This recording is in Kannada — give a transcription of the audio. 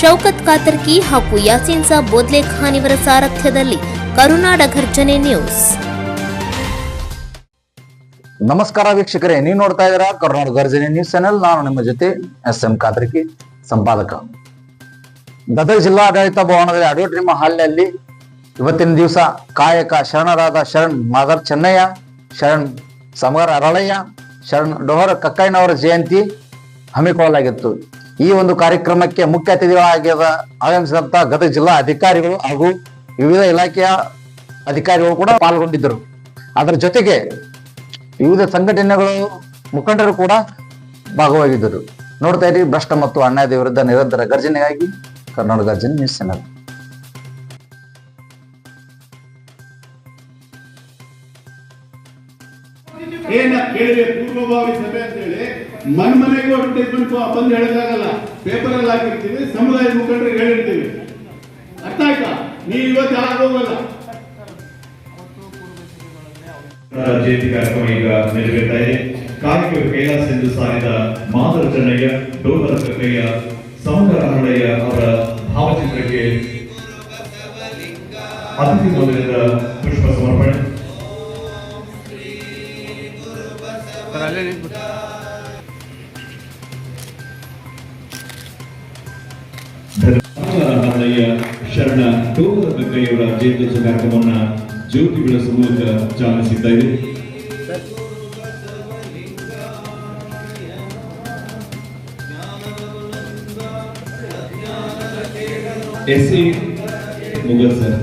ಶೌಕತ್ ಕಾತರ್ಕಿ ಹಾಗೂ ಯಾಸೀನ್ ಸಾಬ್ ಬೋದ್ಲೆ ಖಾನ್ ಇವರ ಸಾರಥ್ಯದಲ್ಲಿ ಕರುನಾಡ ಘರ್ಜನೆ ನ್ಯೂಸ್. ನಮಸ್ಕಾರ ವೀಕ್ಷಕರೇ, ನೀವು ನೋಡ್ತಾ ಇದ್ದೀರಾ ಕರುನಾಡ ಗರ್ಜನೆ ನ್ಯೂಸ್ ಚಾನೆಲ್. ನಾನು ನಿಮ್ಮ ಜೊತೆ ಎಸ್ ಎಂ ಕಾತರ್ಕಿ ಸಂಪಾದಕ. ಗದಗ ಜಿಲ್ಲಾಡಳಿತ ಭವನದಲ್ಲಿ ಅಡ್ವರ್ಟೈಮ್ ಹಾಲ್ನಲ್ಲಿ ಇವತ್ತಿನ ದಿವಸ ಕಾಯಕ ಶರಣರಾದ ಶರಣ್ ಮಾದರ್ ಚೆನ್ನಯ್ಯ, ಶರಣ್ ಸಮಗರ ಅರಳಯ್ಯ, ಶರಣ್ ಡೋಹರ್ ಕಕ್ಕಯ್ಯನವರ ಜಯಂತಿ ಹಮ್ಮಿಕೊಳ್ಳಲಾಗಿತ್ತು. ಈ ಒಂದು ಕಾರ್ಯಕ್ರಮಕ್ಕೆ ಮುಖ್ಯ ಅತಿಥಿಗಳಾಗಿದ ಆಗಮಿಸಿದಂತ ಗದಗ ಜಿಲ್ಲಾ ಅಧಿಕಾರಿಗಳು ಹಾಗೂ ವಿವಿಧ ಇಲಾಖೆಯ ಅಧಿಕಾರಿಗಳು ಕೂಡ ಪಾಲ್ಗೊಂಡಿದ್ದರು. ಅದರ ಜೊತೆಗೆ ವಿವಿಧ ಸಂಘಟನೆಗಳು ಮುಖಂಡರು ಕೂಡ ಭಾಗವಾಗಿದ್ದರು ನೋಡ್ತಾ ಇರಿ, ಭ್ರಷ್ಟ ಮತ್ತು ಅನ್ಯಾಯದ ವಿರುದ್ಧ ನಿರಂತರ ಗರ್ಜನೆಗಾಗಿ ಕರ್ನಾಟಕ ಗರ್ಜನೆ ನ್ಯೂಸ್ ಚಾನಲ್. ಏನ ಕೇಳಿದೆ ಪೂರ್ವಭಾವಿ ಸಭೆ ಅಂತ ಹೇಳಿ ಮನ್ ಮನೆಗೂ ಅಡ್ವರ್ಟೈಸ್ಮೆಂಟ್ ಬಂದು ಹೇಳಕ್ಕಾಗಲ್ಲ. ಪೇಪರ್ ಅಲ್ಲಿ ಹಾಕಿರ್ತೀವಿ ಸಮುದಾಯ ಮುಖಂಡರಿಗೆ ಹೇಳಿರ್ತೀವಿ ಅರ್ಥ ಆಯ್ತಾ? ನೀವು ಇವತ್ತು ಯಾರು ಹೋಗಲ್ಲ. ಜಯಂತಿ ಕಾರ್ಯಕ್ರಮ ಈಗ ನೆರವೇರ್ತಾ ಇದೆ. ಕಾಯಕ ಕೈಲಾಸ ಎಂದು ಸಾರಿದ ಮಾದರ ಚೆನ್ನಯ್ಯ ಡೋಹರ ಕಕ್ಕಯ್ಯ ಸಮುದ್ರ ಹರಳಯ್ಯ ಅವರ ಭಾವಚಿತ್ರಕ್ಕೆ ಅತಿಥಿ ಮೌಲ್ಯದ ಪುಷ್ಪ ಸಮರ್ಪಣೆ. ರಾಮಯ್ಯ ಶರಣ ಡೋದ ಬೆಂಕಯ್ಯವರ ಜಯಂತ್ಯೋತ್ಸವ ಕಾರ್ಯಕ್ರಮವನ್ನು ಜ್ಯೋತಿಗಳ ಮೂಲಕ ಚಾಲನೆ ಸಿಗ್ತಾ ಇದೆ ಎಸ್ ಎ ಮುಗಲ್ ಸರ್